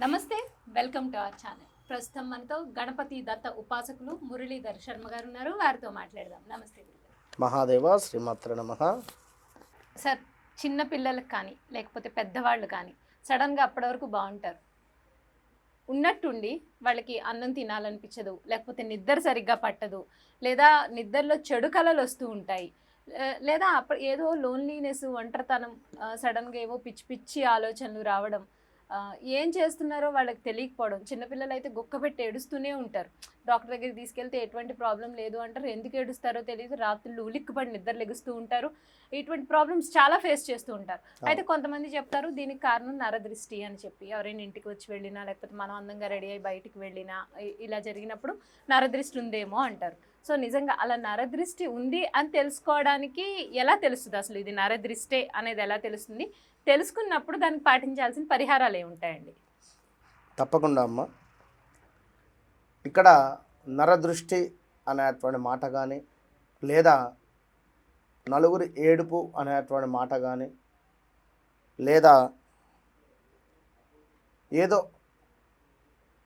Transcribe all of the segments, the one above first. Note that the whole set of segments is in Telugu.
నమస్తే వెల్కమ్ టు అవర్ ఛానల్. ప్రస్తుతం మనతో గణపతి దత్త ఉపాసకులు మురళీధర్ శర్మ గారు ఉన్నారు. వారితో మాట్లాడదాం. నమస్తే. మహాదేవ శ్రీమాత్ర నమ. సార్ చిన్న పిల్లలకు కానీ లేకపోతే పెద్దవాళ్ళు కానీ సడన్గా అప్పటి వరకు బాగుంటారు. ఉన్నట్టుండి వాళ్ళకి అన్నం తినాలనిపించదు లేకపోతే నిద్ర సరిగ్గా పట్టదు లేదా నిద్రలో చెడు కళలు వస్తూ ఉంటాయి. లే- లేదా అప్పుడు ఏదో లోన్లీనెస్ ఒంటరితనం సడన్గా ఏవో పిచ్చి పిచ్చి ఆలోచనలు రావడం ఏం చేస్తున్నారో వాళ్ళకి తెలియకపోవడం. చిన్నపిల్లలు అయితే గుక్క పెట్టి ఏడుస్తూనే ఉంటారు. డాక్టర్ దగ్గరికి తీసుకెళ్తే ఎటువంటి ప్రాబ్లం లేదు అంటారు. ఎందుకు ఏడుస్తారో తెలియదు. రాత్రులు ఉలిక్కిపడి నిద్ర లెగుస్తూ ఉంటారు. ఇటువంటి ప్రాబ్లమ్స్ చాలా ఫేస్ చేస్తూ ఉంటారు. అయితే కొంతమంది చెప్తారు దీనికి కారణం నరదృష్టి అని చెప్పి. ఎవరైనా ఇంటికి వచ్చి వెళ్ళినా లేకపోతే మనం అందంగా రెడీ అయ్యి బయటికి వెళ్ళినా ఇలా జరిగినప్పుడు నరదృష్టి ఉందేమో అంటారు. సో నిజంగా అలా నరదృష్టి ఉంది అని తెలుసుకోవడానికి ఎలా తెలుస్తుంది? అసలు ఇది నరదృష్టే అనేది ఎలా తెలుస్తుంది? తెలుసుకున్నప్పుడు దాన్ని పాటించాల్సిన పరిహారాలు ఏముంటాయండి తప్పకుండా అమ్మ. ఇక్కడ నరదృష్టి అనేటువంటి మాట కానీ లేదా నలుగురి ఏడుపు అనేటువంటి మాట కానీ లేదా ఏదో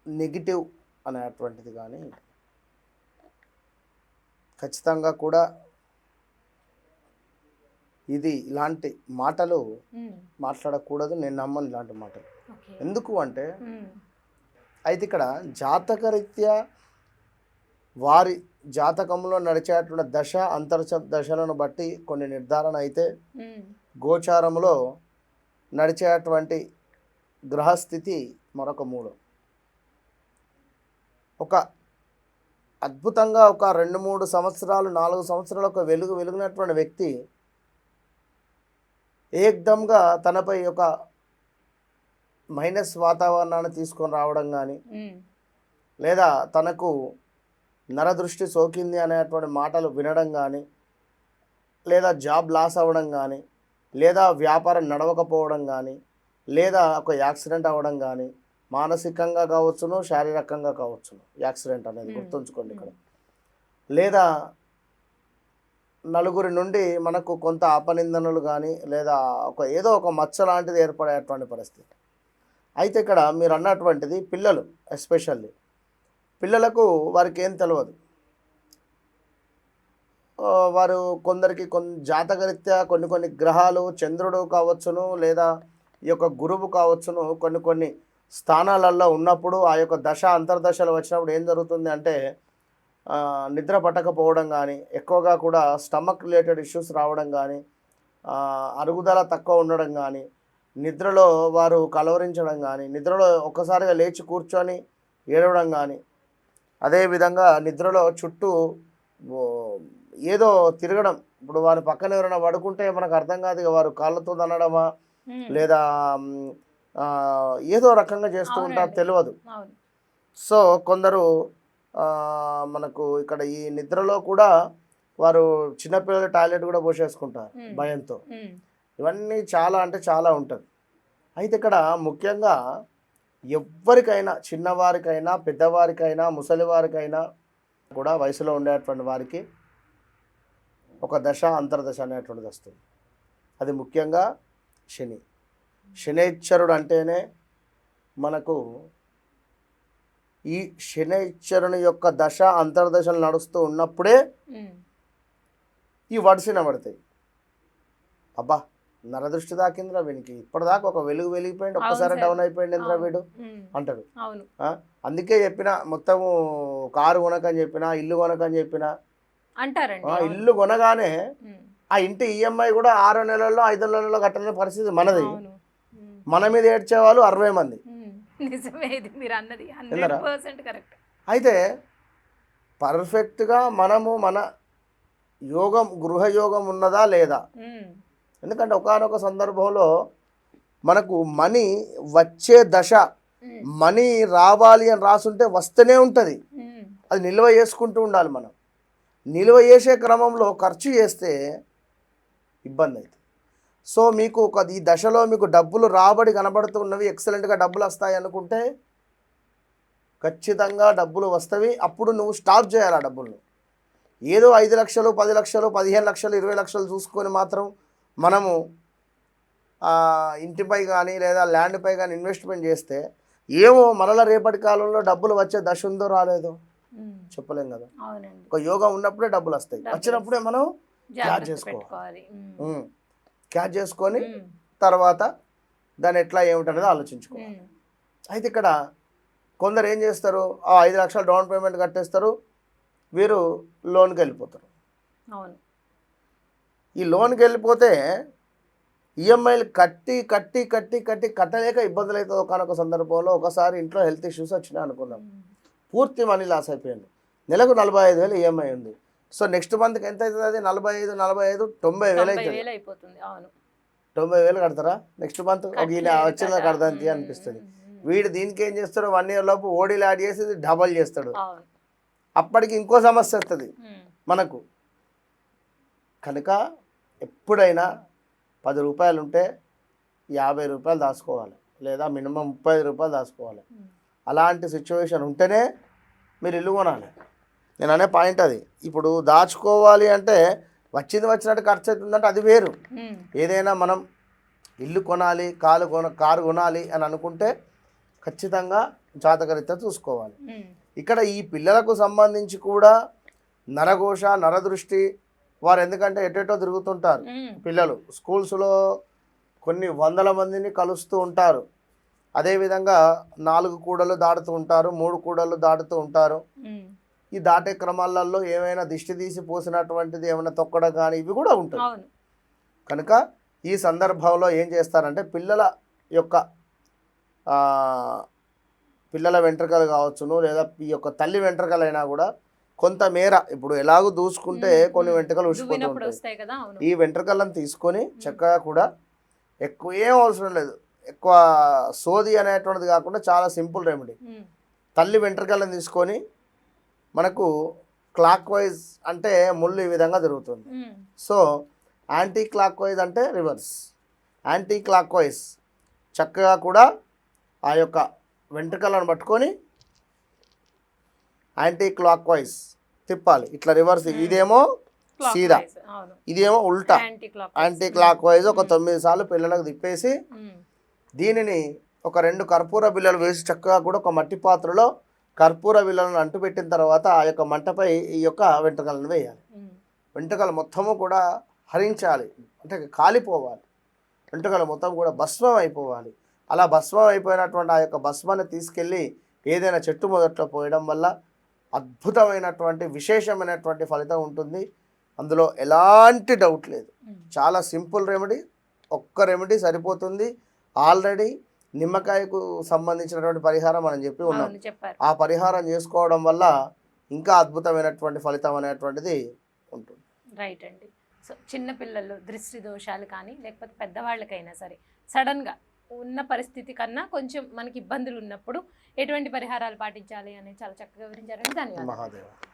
నెగిటివ్ అనేటువంటిది కానీ ఖచ్చితంగా కూడా ఇది ఇలాంటి మాటలు మాట్లాడకూడదు నేను నమ్మను ఇలాంటి మాటలు. ఎందుకు అంటే అయితే ఇక్కడ జాతకరీత్యా వారి జాతకంలో నడిచేటువంటి దశ అంతర్శ దశలను బట్టి కొన్ని నిర్ధారణ అయితే గోచారంలో నడిచేటువంటి గ్రహస్థితి మరొక మూడు. ఒక అద్భుతంగా ఒక రెండు మూడు సంవత్సరాలు నాలుగు సంవత్సరాలు ఒక వెలుగు వెలుగునటువంటి వ్యక్తి ఏకదంగా తనపై ఒక మైనస్ వాతావరణాన్ని తీసుకొని రావడం కానీ లేదా తనకు నరదృష్టి సోకింది అనేటువంటి మాటలు వినడం కానీ లేదా జాబ్ లాస్ అవ్వడం కానీ లేదా వ్యాపారం నడవకపోవడం కానీ లేదా ఒక యాక్సిడెంట్ అవ్వడం కానీ మానసికంగా కావచ్చును శారీరకంగా కావచ్చును యాక్సిడెంట్ అనేది. గుర్తుంచుకోండి ఇక్కడ. లేదా నలుగురి నుండి మనకు కొంత అపనిందనలు కానీ లేదా ఒక ఏదో ఒక మచ్చ లాంటిది ఏర్పడేటువంటి పరిస్థితి. అయితే ఇక్కడ మీరు అన్నటువంటిది పిల్లలు ఎస్పెషల్లీ పిల్లలకు వారికి ఏం తెలియదు వారు కొందరికి కొన్ని జాతకరీత్యా కొన్ని కొన్ని గ్రహాలు చంద్రుడు కావచ్చును లేదా ఈ యొక్క గురువు కావచ్చును కొన్ని కొన్ని స్థానాలలో ఉన్నప్పుడు ఆ యొక్క దశ అంతర్దశలు వచ్చినప్పుడు ఏం జరుగుతుంది అంటే నిద్ర పట్టకపోవడం కానీ ఎక్కువగా కూడా స్టమక్ రిలేటెడ్ ఇష్యూస్ రావడం కానీ అరుగుదల తక్కువ ఉండడం కానీ నిద్రలో వారు కలవరించడం కానీ నిద్రలో ఒక్కసారిగా లేచి కూర్చొని ఏడవడం కానీ అదేవిధంగా నిద్రలో చుట్టూ ఏదో తిరగడం. ఇప్పుడు వారి పక్కన ఎవరైనా పడుకుంటే మనకు అర్థం కాదు వారు కాళ్ళతో తనడమా లేదా ఏదో రకంగా చేస్తూ ఉంటారు. తెలియదు సో కొందరు మనకు ఇక్కడ ఈ నిద్రలో కూడా వారు చిన్నపిల్లలు టాయిలెట్ కూడా పోసేసుకుంటారు. భయంతో. ఇవన్నీ చాలా అంటే చాలా ఉంటుంది. అయితే ఇక్కడ ముఖ్యంగా ఎవ్వరికైనా చిన్నవారికైనా పెద్దవారికైనా ముసలివారికైనా కూడా వయసులో ఉండేటువంటి వారికి ఒక దశ అంతర్దశ అనేటువంటిది వస్తుంది. అది ముఖ్యంగా శని. శనైశ్వరుడు అంటేనే మనకు ఈ శనైశ్వరుని యొక్క దశ అంతర్దశలు నడుస్తూ ఉన్నప్పుడే ఈ వడిసిన పడతాయి. అబ్బా నరదృష్టి దాకిందిరా వీనికి. ఇప్పటిదాకా ఒక వెలుగు వెలిగిపోయింది ఒక్కసారి సార్. డౌన్ అయిపోయింది ఇంద్రా అవును. వీడు అంటాడు. అందుకే చెప్పిన మొత్తము కారు కొనకని చెప్పిన ఇల్లు కొనకని చెప్పిన. అంటారండి అవును. ఇల్లు కొనగానే ఆ ఇంటి ఈఎంఐ కూడా ఆరు నెలల్లో ఐదు నెలల్లో కట్టలేని పరిస్థితి మనది. మన మీద ఏడ్చే వాళ్ళు అరవై మంది. నిజమే ఇది మీరు అన్నది హండ్రెడ్ విన్నారా? Percent correct. అయితే పర్ఫెక్ట్గా మనము మన యోగం గృహయోగం ఉన్నదా లేదా? ఎందుకంటే ఒకానొక సందర్భంలో మనకు మనీ వచ్చే దశ మనీ రావాలి అని రాసుంటే వస్తూనే ఉంటుంది. అది నిల్వ చేసుకుంటూ ఉండాలి మనం. నిల్వ చేసే క్రమంలో ఖర్చు చేస్తే ఇబ్బంది అవుతుంది సో మీకు ఒక ఈ దశలో మీకు డబ్బులు రాబడి కనబడుతున్నవి ఎక్సలెంట్గా డబ్బులు వస్తాయి అనుకుంటే ఖచ్చితంగా డబ్బులు వస్తవి. అప్పుడు నువ్వు స్టాప్ చేయాలి ఆ డబ్బుల్ని. ఏదో ఐదు లక్షలు పది లక్షలు పదిహేను లక్షలు ఇరవై లక్షలు చూసుకొని మాత్రం మనము ఇంటిపై కానీ లేదా ల్యాండ్పై కానీ ఇన్వెస్ట్మెంట్ చేస్తే ఏమో మరల రేపటి కాలంలో డబ్బులు వచ్చే దశ ఉందో రాలేదో. చెప్పలేం కదా. ఒక యోగం ఉన్నప్పుడే డబ్బులు వస్తాయి. వచ్చినప్పుడే మనం చేసుకోవాలి. క్యాచ్ చేసుకొని. తర్వాత దాన్ని ఎట్లా ఏమిటనేది ఆలోచించుకోవాలి. అయితే ఇక్కడ కొందరు ఏం చేస్తారు? ఆ ఐదు లక్షలు డౌన్ పేమెంట్ కట్టేస్తారు. వీరు లోన్కి వెళ్ళిపోతారు. అవును. ఈ లోన్కి వెళ్ళిపోతే ఈఎంఐలు కట్టి కట్టి కట్టి కట్టి కట్టలేక ఇబ్బందులు అవుతుంది ఒకనొక సందర్భంలో ఒకసారి ఇంట్లో హెల్త్ ఇష్యూస్ వచ్చినాయి అనుకున్నాం. పూర్తి మనీ లాస్ అయిపోయింది. నెలకు నలభై ఐదు వేలు ఈఎంఐ ఉంది. సో నెక్స్ట్ మంత్కి ఎంత అవుతుంది అది నలభై ఐదు నలభై ఐదు తొంభై వేలు అవుతుంది తొంభై వేలు కడతారా? నెక్స్ట్ మంత్ ఒక ఈయన వచ్చిందా కదా. కడదాం ఉమ్, అనిపిస్తుంది. వీడు దీనికి ఏం చేస్తాడు? వన్ ఇయర్ లోపు ఓడీలు యాడ్ చేసి డబల్ చేస్తాడు. అప్పటికి ఇంకో సమస్య వస్తుంది. మనకు. కనుక ఎప్పుడైనా పది రూపాయలు ఉంటే యాభై రూపాయలు దాచుకోవాలి. లేదా మినిమం ముప్పై ఐదు రూపాయలు దాచుకోవాలి. అలాంటి సిచ్యువేషన్ ఉంటేనే మీరు ఇల్లు కొనాలి. నేను అనే పాయింట్ అది ఇప్పుడు దాచుకోవాలి అంటే వచ్చింది వచ్చినట్టు ఖర్చు అవుతుందంటే అది వేరు. ఏదైనా మనం ఇల్లు కొనాలి కారు కొన కారు కొనాలి అని అనుకుంటే ఖచ్చితంగా జాతకరీత్యా చూసుకోవాలి. ఇక్కడ ఈ పిల్లలకు సంబంధించి కూడా నరఘోష నరదృష్టి వారు ఎందుకంటే ఎటెటో తిరుగుతుంటారు. పిల్లలు స్కూల్స్లో కొన్ని వందల మందిని కలుస్తూ ఉంటారు అదేవిధంగా నాలుగు కూడలు దాటుతూ ఉంటారు మూడు కూడలు దాటుతూ ఉంటారు. ఈ దాటే క్రమాలలో ఏమైనా దిష్టి తీసి పోసినటువంటిది ఏమైనా తొక్కడం కానీ ఇవి కూడా ఉంటాయి. కనుక ఈ సందర్భంలో ఏం చేస్తారంటే పిల్లల యొక్క పిల్లల వెంట్రుకలు కావచ్చును లేదా ఈ యొక్క తల్లి వెంట్రుకలైనా కూడా కొంతమేర ఇప్పుడు ఎలాగో దూసుకుంటే కొన్ని. వెంట్రుకలు దువ్వినప్పుడు ఉంటాయి. ఈ వెంట్రుకలను తీసుకొని చక్కగా కూడా ఎక్కువ ఏం అవసరం లేదు. ఎక్కువ సోది అనేటువంటిది కాకుండా చాలా సింపుల్ రెమెడీ. తల్లి వెంట్రుకలను తీసుకొని మనకు క్లాక్ వైజ్ అంటే ముళ్ళు ఈ విధంగా తిరుగుతుంది um. So anticlockwise అంటే రివర్స్ యాంటీ క్లాక్ వైజ్ చక్కగా కూడా ఆ యొక్క వెంట్రుకలను పట్టుకొని యాంటీ క్లాక్ వైజ్ తిప్పాలి. ఇట్లా రివర్స్ ఇదేమో సీదా. ఇదేమో ఉల్టా. యాంటీ క్లాక్ వైజ్ ఒక తొమ్మిది సార్లు పిల్లలకు తిప్పేసి. దీనిని ఒక రెండు కర్పూర బిళ్ళలు వేసి చక్కగా కూడా ఒక మట్టి పాత్రలో కర్పూర బిళ్ళలను అంటుపెట్టిన తర్వాత ఆ యొక్క మంటపై ఈ యొక్క వెంట్రుకలను వేయాలి. వెంట్రుకలు మొత్తము కూడా హరించాలి. అంటే కాలిపోవాలి. వెంట్రుకలు మొత్తం కూడా భస్మం అయిపోవాలి. అలా భస్మం అయిపోయినటువంటి ఆ యొక్క భస్మాన్ని తీసుకెళ్ళి ఏదైనా చెట్టు మొదట్లో పోయడం వల్ల అద్భుతమైనటువంటి విశేషమైనటువంటి ఫలితం ఉంటుంది. అందులో ఎలాంటి డౌట్ లేదు. చాలా సింపుల్ రెమెడీ. ఒక్క రెమెడీ సరిపోతుంది. ఆల్రెడీ నిమ్మకాయకు సంబంధించినటువంటి పరిహారం మనం చెప్పి ఉన్నాం. ఆ పరిహారం చేసుకోవడం వల్ల ఇంకా అద్భుతమైనటువంటి ఫలితం అనేటువంటిది ఉంటుంది. రైట్ అండి. సో చిన్న పిల్లలు దృష్టి దోషాలు కానీ లేకపోతే పెద్దవాళ్ళకైనా సరే సడన్గా ఉన్న పరిస్థితి కన్నా కొంచెం మనకి ఇబ్బందులు ఉన్నప్పుడు ఎటువంటి పరిహారాలు పాటించాలి అనేది చాలా చక్కగా వివరించారండి. ధన్యవాదాలు.